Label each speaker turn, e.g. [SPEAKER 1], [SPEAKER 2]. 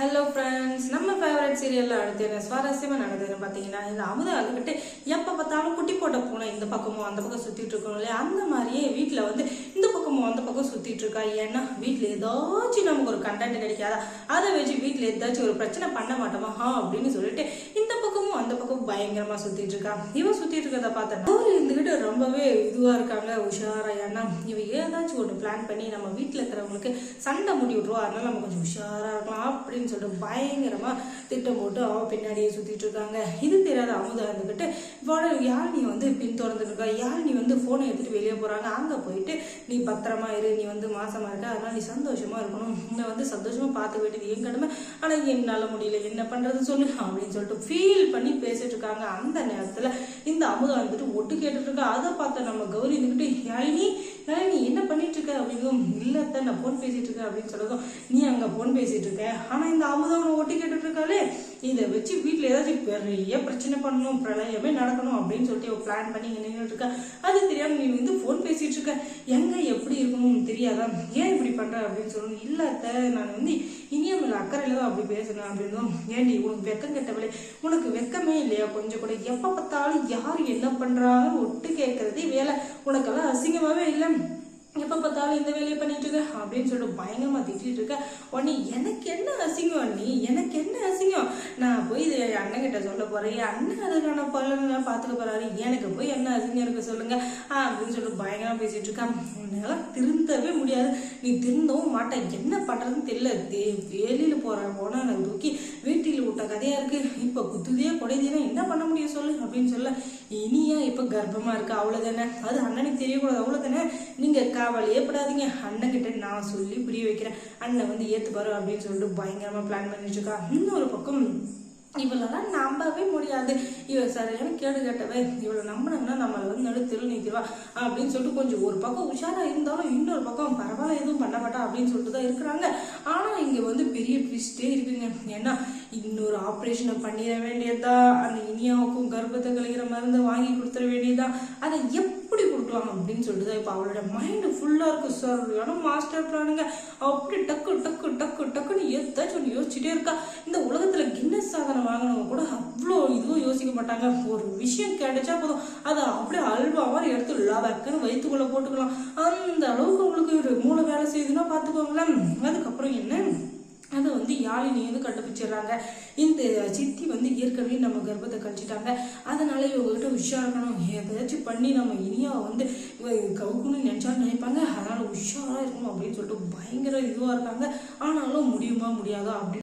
[SPEAKER 1] Hello friends நம்ம favourite சீரியலில் அடுத்து என்ன சுவாரஸ்யமாக நடந்ததுன்னு பார்த்தீங்கன்னா இந்த அமுதா அதுக்கிட்ட எப்போ பார்த்தாலும் குட்டி போட்ட பூனை இந்த பக்கமும் அந்த பக்கம் சுற்றிட்டு இருக்கோம் இல்லையா? அந்த மாதிரியே வீட்டில் வந்து இந்த பக்கமும் அந்த பக்கம் சுற்றிட்டு இருக்கா? ஏன்னா வீட்டில் ஏதாச்சும் நமக்கு ஒரு கண்டென்ட் கிடைக்காதா? அதை வச்சு வீட்டில் ஏதாச்சும் ஒரு பிரச்சனை பண்ண மாட்டோமா? ஹா அப்படின்னு சொல்லிட்டு இந்த பக்கமும் அந்த பக்கமும் பயங்கரமாக சுற்றிட்டு இருக்கா? இவன் சுற்றிட்டு இருக்கிறத பார்த்தா அவர் இருந்துக்கிட்டு ரொம்பவே இதுவா இருக்காங்க உஷாரா ஏன்னா ஏதாச்சும் ஒன்று பிளான் பண்ணி நம்ம வீட்டில் இருக்கிறவங்களுக்கு சண்டை முடி விட்ருவோம் அதனால நம்ம கொஞ்சம் உஷாராக இருக்கலாம் அப்படின்னு சொல்லிட்டு பயங்கரமாக திட்டம் போட்டு அவன் பின்னாடியே சுற்றிட்டு இருக்காங்க. இது தெரியாத அமுதா இருந்துகிட்டு யார் நீ வந்து பின் திறந்துருக்கா? யார் நீ வந்து ஃபோனை எடுத்துட்டு வெளியே போகிறாங்க அங்கே போயிட்டு நீ பத்திரமா இரு. நீ வந்து மாசமாக இருக்க. அதனால நீ சந்தோஷமாக இருக்கணும். உன்னை வந்து சந்தோஷமாக பார்த்து வேண்டியது என் கடமை. ஆனால் என்னால் முடியல. என்ன பண்ணுறதுன்னு சொல்லு அப்படின்னு சொல்லிட்டு ஃபீல் பண்ணி பேசிட்டு இருக்காங்க. அந்த நேரத்தில் இந்த அமுதா வந்துட்டு ஒட்டு கேட்டுட்டு இருக்கா. அதை பார்த்த நம்ம ಗೌರಿ ಅಂದ್ಬಿಟ್ಟು ಯಾಳಿನಿ நீ என்ன பண்ணிட்டு இருக்க அப்படிங்கும் இல்லத்த நான் போன் பேசிட்டு இருக்கேன் அப்படின்னு சொல்லதும் நீ அங்க போன் பேசிட்டு இருக்க. ஆனா இந்த அமுதா ஒட்டி கேட்டுட்டு இருக்காளே இதை வச்சு வீட்டுல ஏதாச்சும் பெரிய பிரச்சனை பண்ணணும் பிரளயமே நடக்கணும் அப்படின்னு சொல்லிட்டு பிளான் பண்ணி இங்க நின்றுட்டு இருக்க. அது தெரியாம நீ வந்து போன் பேசிட்டு இருக்க. எங்க எப்படி இருக்கணும்னு தெரியாதா? ஏன் இப்படி பண்ற அப்படின்னு சொல்லணும். இல்ல நான் வந்து இனியும் இல்லை அக்கறையில தான் அப்படி பேசுனேன் அப்படின்னும். ஏண்டி உனக்கு வெக்கம் கெட்டவளே. உனக்கு வெக்கமே இல்லையா? கொஞ்சம் கூட. எப்ப பார்த்தாலும் யார் என்ன பண்றாங்க ஒட்டு கேட்கறதே வேலை. உனக்கெல்லாம் அசிங்கமாவே இல்லை. எப்ப பார்த்தாலும் இந்த வேலையை பண்ணிட்டு இருக்க அப்படின்னு சொல்லிட்டு பயங்கரமா திட்டிட்டு இருக்க. உடனே எனக்கு என்ன அசிங்கம் நீ எனக்கு என்ன அசிங்கம்? நான் போய் இது அண்ணன் கிட்ட சொல்ல போறேன். என் அண்ணன் அதுக்கான பலனை பார்த்துக்க போறாரு. எனக்கு போய் என்ன அசிங்கம் இருக்க சொல்லுங்க அப்படின்னு சொல்லிட்டு பயங்கரமா பேசிட்டு இருக்கான் உன்னால திருந்தவே முடியாது. நீ திருந்தவும் மாட்டேன் என்ன பண்றதுன்னு தெரியல. தே- வெளியில போற போனா எனக்கு தூக்கி வீட்டில் விட்ட கதையா இருக்கு. குத்துதே குடையதே என்ன பண்ண முடியும் சொல்லு அப்படின்னு சொல்ல இனியா இப்ப கர்ப்பமா இருக்கு அவ்வளவுதானே? அது அண்ணனுக்கு தெரியக்கூடாது அவ்வளவுதானே? நீங்க காவலையே படாதீங்க அண்ணன் கிட்ட நான் சொல்லி புரிய வைக்கிறேன். அண்ணன் வந்து ஏத்துப்பாரு அப்படின்னு சொல்லிட்டு பயங்கரமா பிளான் பண்ணிட்டு இருக்கா. இன்னொரு பக்கம் இவளெல்லாம் நம்பவே முடியாது. இவ சரியான கேடு கேட்டவன் இவளை நம்பினோம்னா நம்மளை வந்து நடு தெரு நிற்கிறவா அப்படின்னு சொல்லிட்டு கொஞ்சம் ஒரு பக்கம் உஷாரா இருந்தாலும் இன்னொரு பக்கம் பரவாயில்ல எதுவும் பண்ண மாட்டா அப்படின்னு சொல்லிட்டு தான் இருக்கிறாங்க. ஆனா இங்க வந்து பெரிய ட்விஸ்டே இருக்குங்க. ஏன்னா இன்னொரு ஆப்ரேஷனை பண்ணிட வேண்டியதா அந்த இனியாவுக்கும் கர்ப்பத்தை கழிக்கிற மருந்தை வாங்கி கொடுத்துட வேண்டியதா அதை எப்படி கொடுக்கலாம் அப்படின்னு சொல்லிட்டு தான் இப்போ அவளோட மைண்டு ஃபுல்லா இருக்கு சார் ஏன்னா மாஸ்டர் பிளானுங்க அப்படி டக்கு டக்கு டக்கு டக்குன்னு ஏதாச்சும் ஒன்று யோசிச்சுட்டே இருக்கா. இந்த உலகத்துல கின்னஸ் சாதனை வாங்கினவங்க கூட அவ்வளோ இதுவும் யோசிக்க மாட்டாங்க. ஒரு விஷயம் கிடைச்சா போதும். அதை அப்படியே அல்வா மாதிரி எடுத்து லவக்குன்னு வயிற்றுக்குள்ள போட்டுக்கலாம். அந்த அளவுக்கு உங்களுக்கு ஒரு மூளை வேலை செய்யுதுன்னா பார்த்துக்கோங்களேன். அதுக்கப்புறம் என்ன? அதை வந்து யாழினி வந்து கண்டுபிடிச்சிடுறாங்க. இந்த சித்தி வந்து ஏற்கனவே நம்ம கர்ப்பத்தை கழிச்சிட்டாங்க. அதனால இவங்ககிட்ட உஷா இருக்கணும். எதாச்சும் பண்ணி நம்ம இனியா வந்து இவ கவுக்குன்னு நினைச்சாலும் நினைப்பாங்க. அதனால உஷாராக இருக்கணும் அப்படின்னு சொல்லிட்டு பயங்கர இதுவாக இருக்காங்க. ஆனாலும் முடியுமா முடியாதா அப்படின்னு